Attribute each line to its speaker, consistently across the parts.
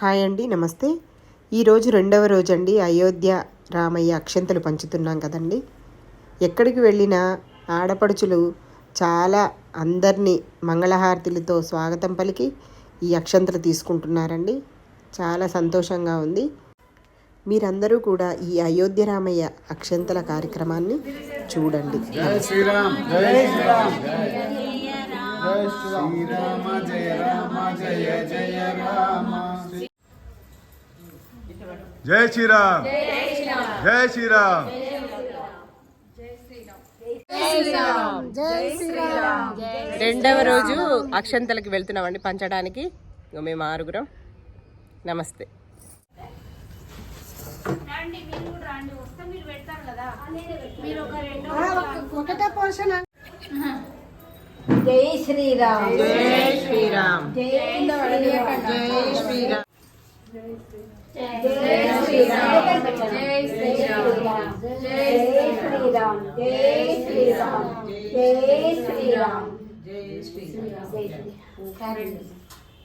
Speaker 1: Hi అండి నమస్తే. ఈరోజు రెండవ రోజు అండి అయోధ్య రామయ్య అక్షంతలు పంచుతున్నాం కదండి. ఎక్కడికి వెళ్ళినా ఆడపడుచులు చాలా అందరినీ మంగళహారతులతో స్వాగతం పలికి ఈ అక్షంతలు తీసుకుంటున్నారండి. చాలా సంతోషంగా ఉంది. మీరందరూ కూడా ఈ అయోధ్య రామయ్య అక్షంతల కార్యక్రమాన్ని చూడండి.
Speaker 2: జై శ్రీరామ్ జై శ్రీరామ్. జై శ్రీరామ. జయ రామ జయ జయ రామ జై శ్రీరామ్ జై శ్రీరామ్
Speaker 1: రెండవ రోజు అక్షంతలకి వెళ్తున్నామండి పంచడానికి మేము ఆరుగురం నమస్తే
Speaker 3: రండి మీరు కూడా రండి వస్తే మీరు పెడతారు కదా మీరు ఒక రెండు
Speaker 4: జై శ్రీరామ్
Speaker 1: జై శ్రీరామ్
Speaker 4: జై
Speaker 1: జై శ్రీరామ్
Speaker 4: జై శ్రీరామ్ జై శ్రీరామ్ జై శ్రీరామ్ జై శ్రీరామ్ జై శ్రీరామ్ జై శ్రీరామ్ జై శ్రీరామ్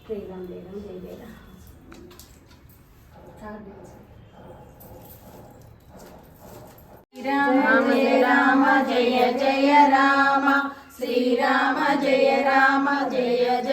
Speaker 4: శ్రీరామ్ జై జయ రామ్ శ్రీరామ జయ రామ జయ జయ రామ. శ్రీరామ జయ రామ జయ జయ.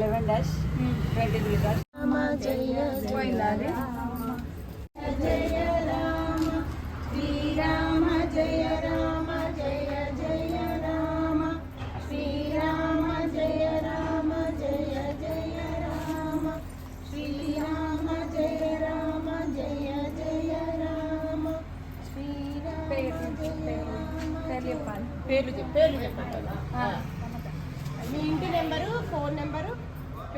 Speaker 4: eleven dash twenty three dash.
Speaker 1: పోయిందాది? జయ
Speaker 4: రామ శ్రీరామ జయ రామ జయ జయ రామ శ్రీరామ జయ రామ జయ జయ రామ శ్రీరామ జయ రామ జయ జయ రామ శ్రీరామ జయ రామ
Speaker 1: పేర్లు చెప్పు. పేర్లు చెప్పండి మీ ఇంటి నెంబరు ఫోన్ నెంబరు పేరు చెప్పండి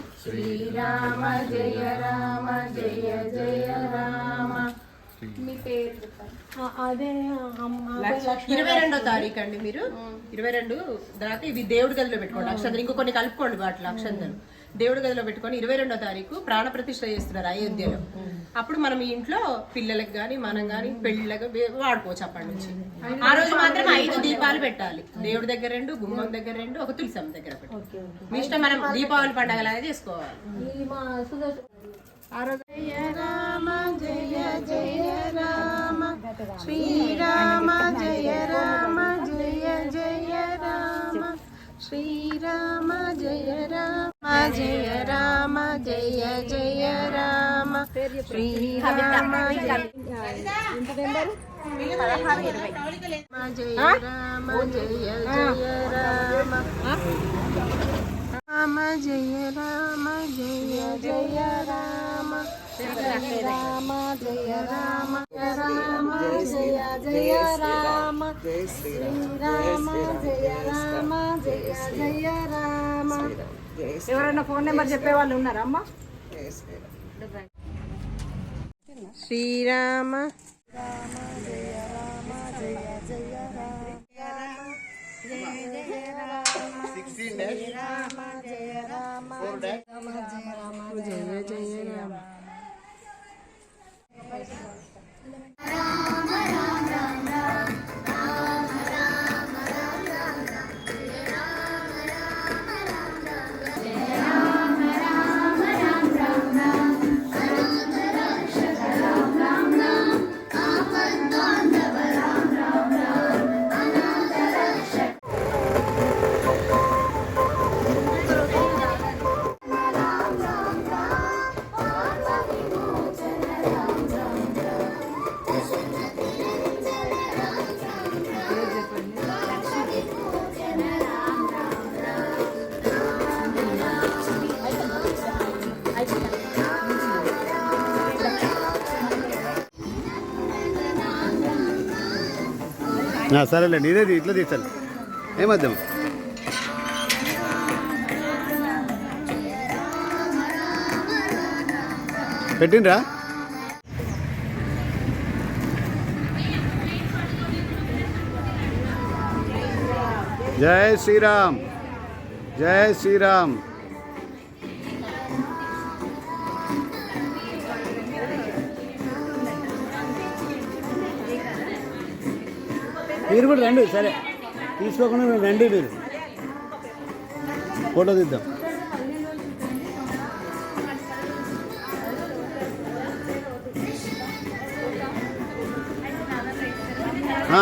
Speaker 2: శ్రీరామ జయ రామ జయ జయ రామ.
Speaker 1: ఇరవై రెండో తారీఖు అండి మీరు. ఇరవై రెండు తర్వాత ఇవి దేవుడి గదిలో పెట్టుకోండి. అక్షంతలు ఇంకో కొన్ని కలుపుకోండి వాటిలో అక్షంతలు. దేవుడి గదిలో పెట్టుకొని ఇరవై రెండో తారీఖు ప్రాణ ప్రతిష్ఠ చేస్తున్నారు అయోధ్యలో. అప్పుడు మనం ఈ ఇంట్లో పిల్లలకు గాని మనం గాని పెళ్ళిళ్ళకి వాడుకోవచ్చు అప్పటి నుంచి. ఆ రోజు మాత్రం ఐదు దీపాలు పెట్టాలి. దేవుడి దగ్గర రెండు గుమ్మం దగ్గర రెండు ఒక తులసమ్మ దగ్గర ఒకటి మీ ఇష్టం మనం దీపావళి పండగలాగా చేసుకోవాలి. జయ రామ జయ జయ రామ. శ్రీరామ జయ రామ జయ జయ రామ. శ్రీరామ జయ రామ జయ రామ జయ జయ రామ. శ్రీరామ జయ రామ జయ జయ రామ రామ జయ రామ జయ జయ రామ రామ జయ రామ రామ జయ జయ రామ శ్రీరామ జయ రామ జయ జయ రామ
Speaker 5: ఎవరైనా ఫోన్ నెంబర్ చెప్పే వాళ్ళు ఉన్నారా అమ్మ?
Speaker 1: శ్రీరామ. राम जय राम जय जय राम जय जय राम सिक्सटीन डैश राम जय राम जय राम
Speaker 6: जय
Speaker 1: राम जय जय राम
Speaker 2: సరేలేండి ఇదే ఇట్లా తీస్తాను ఏమద్దాం పెట్టిండ్రా? జై శ్రీరామ్ జై శ్రీరామ్. మీరు కూడా రండి సరే. తీసుకోకుండా మేము రండి మీరు. ఫోటో తీద్దాం. ఆ.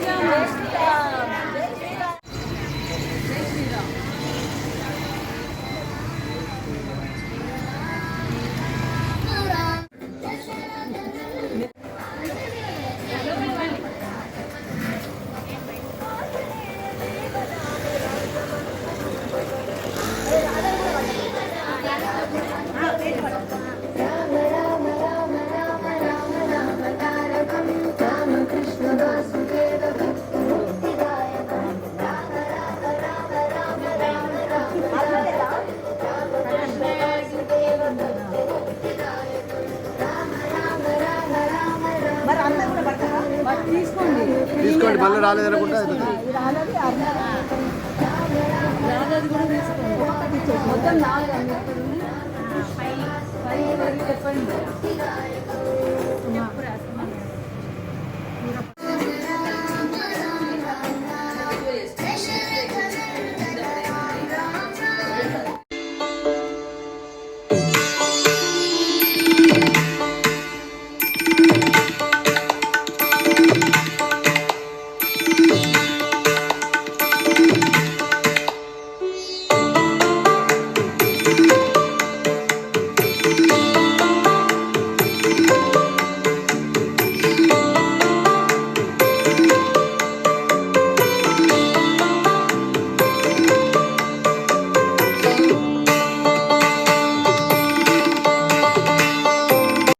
Speaker 5: తీసుకోండి.
Speaker 2: తీసుకోండి మళ్ళీ రాలేదనుకుంటే
Speaker 5: మొత్తం